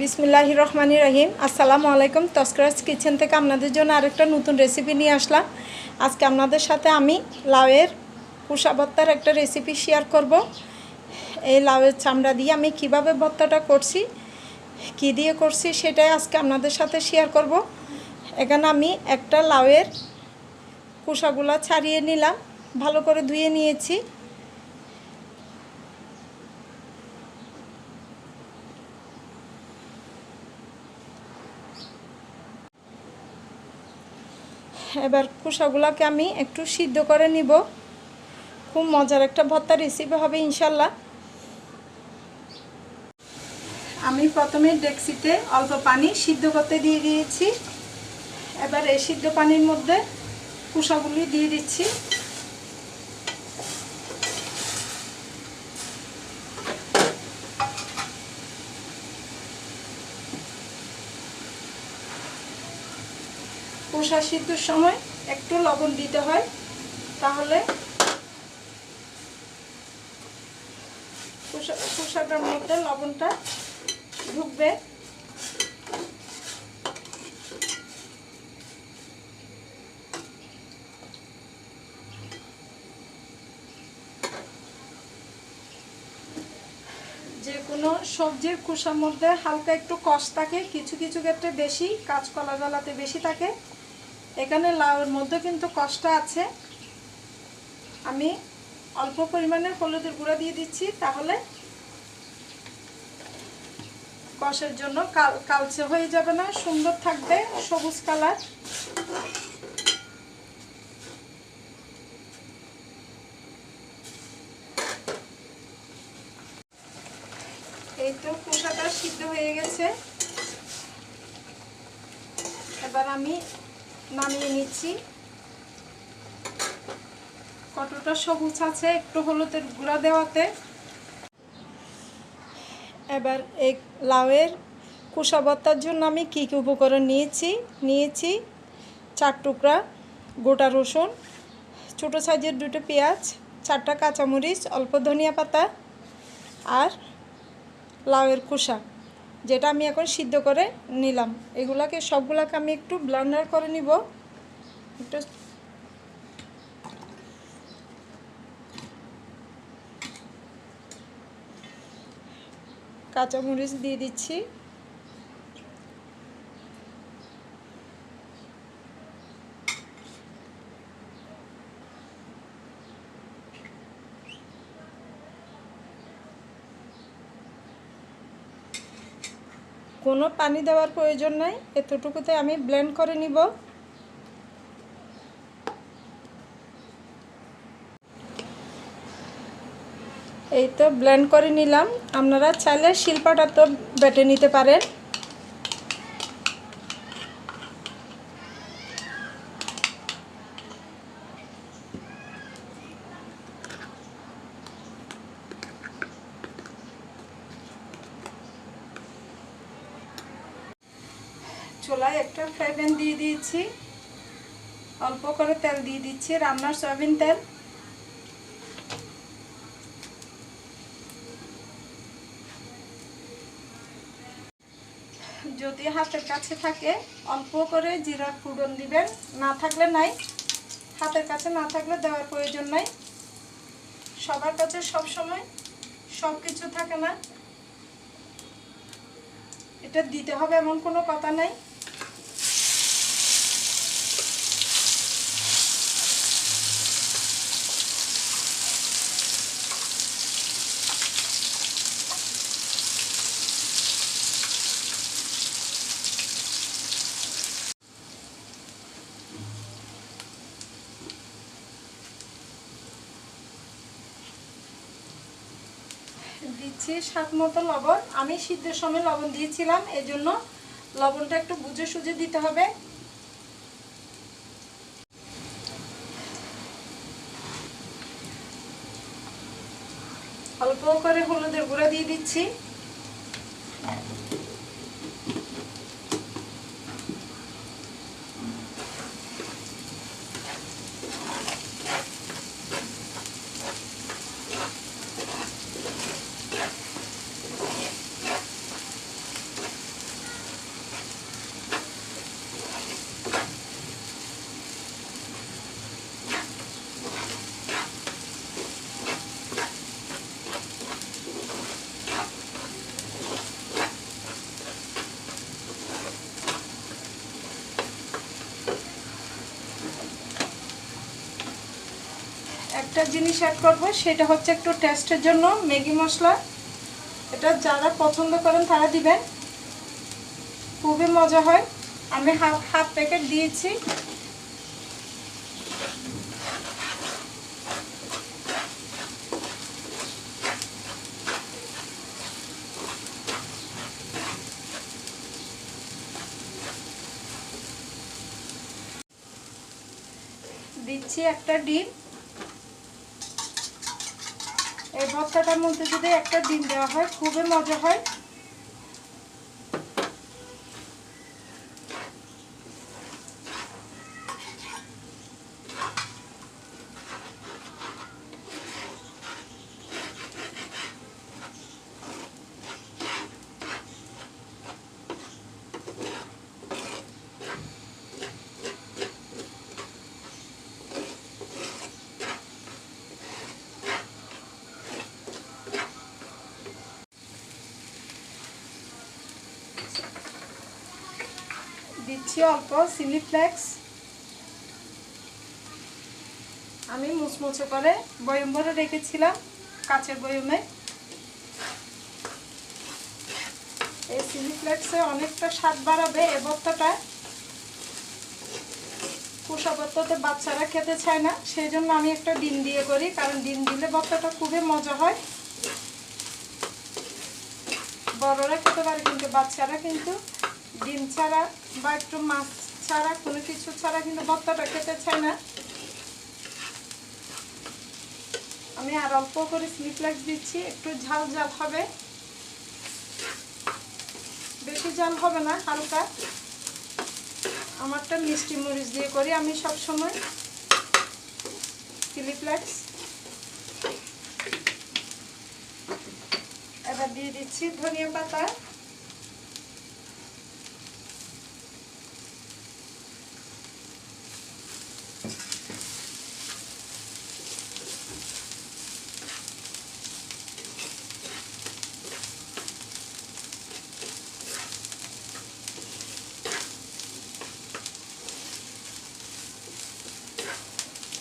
বিসমিল্লাহ রহমানি রহিম। আসসালামু আলাইকুম। তস্করাজ কিচেন থেকে আপনাদের জন্য আরেকটা নতুন রেসিপি নিয়ে আসলাম। আজকে আপনাদের সাথে আমি লাউয়ের কুষা ভর্তার একটা রেসিপি শেয়ার করব। এই লাউয়ের চামড়া দিয়ে আমি কীভাবে ভর্তাটা করছি, কি দিয়ে করছি সেটাই আজকে আপনাদের সাথে শেয়ার করব। এখানে আমি একটা লাউয়ের কুষাগুলো ছাড়িয়ে নিলাম। ভালো করে ধুয়ে নিয়েছি। এবার কুষাগুলোকে আমি একটু সিদ্ধ করে নিব। খুব মজার একটা ভর্তা রেসিপি হবে ইনশাল্লাহ। আমি প্রথমে ডেক্সিতে অল্প পানি সিদ্ধ করতে দিয়ে দিয়েছি। এবার এই সিদ্ধ পানির মধ্যে কুসাগুলি দিয়ে দিচ্ছি। কুসা সিদ্ধর সময় একটু লবণ দিতে হয়, তাহলে কুসাটার মধ্যে লবণটা ঢুকবে। যে কোনো সবজির কুসার মধ্যে হালকা একটু কষ থাকে, কিছু কিছু ক্ষেত্রে বেশি, কাঁচকলা গলাতে বেশি থাকে। এখানে লাউয়ের মধ্যে কিন্তু কষ্ট আছে। আমি অল্প পরিমাণে হলুদের গুঁড়া দিয়ে দিচ্ছি, তাহলে কষের জন্য কাল কালচে হয়ে যাবে না, সুন্দর থাকবে সবুজ কালার। এই তো কুসাটা সিদ্ধ হয়ে গেছে। এবার আমি নামিয়ে নিচ্ছি। কতটা সবুজ আছে, একটু হলুদের গুঁড়া দেওয়াতে। এবার এই লাউয়ের কুসা ভর্তার জন্য আমি কী কী উপকরণ নিয়েছি নিয়েছি চার টুকরা গোটা রসুন, ছোটো সাইজের দুটো পেঁয়াজ, চারটা কাঁচামরিচ, অল্প ধনিয়া পাতা আর লাউয়ের খোসা যেটা আমি এখন সিদ্ধ করে নিলাম। এগুলাকে, সবগুলাকে আমি একটু ব্লান্ডার করে নিব। একটু কাঁচামরিচ দিয়ে দিচ্ছি। কোনো পানি দেওয়ার প্রয়োজন নাই। এতটুকুতে আমি ব্লেন্ড করে নিব। এই তো ব্লেন্ড করে নিলাম। আপনারা চাইলে শিল্পাটা তো বেটে নিতে পারেন। চুলায় একটা ফ্রাই প্যান দিয়ে দিয়েছি। অল্প করে তেল দিয়ে দিচ্ছি, রান্নার সয়াবিন তেল। যদি হাতের কাছে থাকে, অল্প করে জিরার ফুডন দিবেন। না থাকলে নাই। হাতের কাছে না থাকলে দেওয়ার প্রয়োজন নাই। সবার কাছে সব সময় সব কিছু থাকে না। এটা দিতে হবে এমন কোনো কথা নাই। দিচ্ছি স্বাদ মতো লবণ। আমি সিদ্ধের সময় লবণ দিয়েছিলাম, এজন্য লবণটা একটু বুঝে সুঝে দিতে হবে। অল্প করে হলুদের গুঁড়া দিয়ে দিচ্ছি। আরেকটা জিনিস অ্যাড করব, সেটা হচ্ছে একটু টেস্টের জন্য ম্যাগি মশলা। এটা যারা পছন্দ করেন তারা দিবেন। খুবই মজা হয়। আমি হাফ হাফ প্যাকেট দিয়েছি। দিচ্ছি একটা ডিম। এই ভর্তাটার মধ্যে যদি একটা ডিম দেওয়া হয় খুবই মজা হয়। দিচ্ছি অল্প চিলি ফ্লেক্স। আমি মুচমুচে করে বয়ম ভরে রেখেছিলাম, কাঁচের বয়মে। এই চিলি ফ্লেক্সে অনেকটা স্বাদ বাড়াবে এ ভর্তাটা। কুসা বাচ্চারা খেতে চায় না, সেই জন্য আমি একটা ডিম দিয়ে করি, কারণ ডিম দিলে ভর্তাটা খুবই মজা হয়। বড়রা খেতে পারে কিন্তু বাচ্চারা কিন্তু ডিম ছাড়া বা একটু মাছ ছাড়া, কোনো কিছু ছাড়া কিন্তু ভর্তাটা খেতে চায় না। আমি আর অল্প করে স্লিপলেক্স দিচ্ছি, একটু ঝাল ঝাল হবে। বেশি ঝাল হবে না, হালকা। আমারটা মিষ্টি মরিচ দিয়ে করি আমি সব সময় স্লিপলেক্স এবার দিয়ে দিচ্ছি ধনিয়া পাতা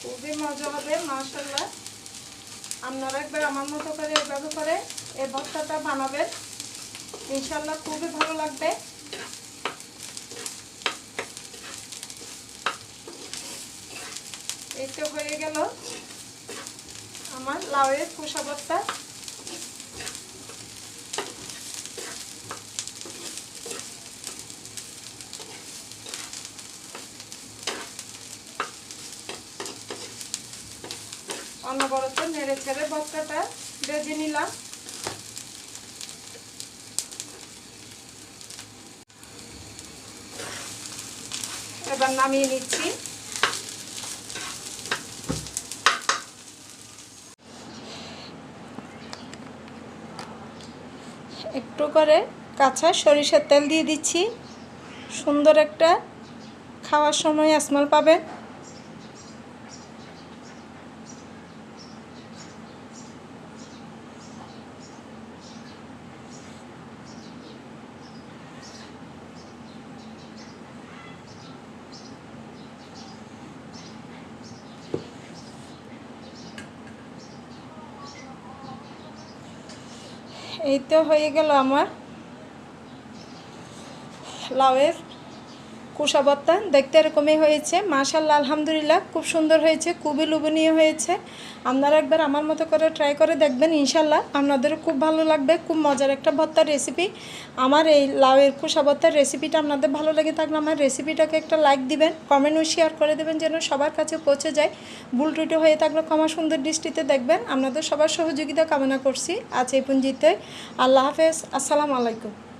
খুবই মজা হবে মাশাল্লাহ আপনারা একবার আমার মতো করে এভাবে করে এই ভর্তাটা বানাবেন। ইনশাল্লাহ খুবই ভালো লাগবে। এই তো হয়ে গেল আমার লাউয়ের পোষা ভর্তা। অনবরত নেড়ে ছেড়ে ভর্তাটা ভেজে নিলাম। এবার নামিয়ে নিচ্ছি। একটু করে কাঁচা সরিষার তেল দিয়ে দিচ্ছি। সুন্দর একটা খাওয়ার সময় আসমাল পাবেন। এই তো হয়ে গেল আমার লাউয়ের ভর্তা দেখতে এরকমই হয়েছে। মাশাল্লাহ আলহামদুলিল্লাহ, খুব সুন্দর হয়েছে, খুবই লোভনীয় হয়েছে। আপনারা একবার আমার মতো করে ট্রাই করে দেখবেন ইনশাল্লাহ আপনাদেরও খুব ভালো লাগবে, খুব মজার একটা ভর্তার রেসিপি আমার এই লাউয়ের কুসা ভর্তার রেসিপিটা আপনাদের ভালো লেগে থাকলে আমার রেসিপিটাকে একটা লাইক দিবেন কমেন্ট ও শেয়ার করে দেবেন যেন সবার কাছে পৌঁছে যায়। ভুল হয়ে থাকলে ক্ষমা সুন্দর দৃষ্টিতে দেখবেন। আপনাদের সবার সহযোগিতা কামনা করছি। আজ এই পুঞ্জিতে আল্লাহ হাফেজ। আসসালামু আলাইকুম।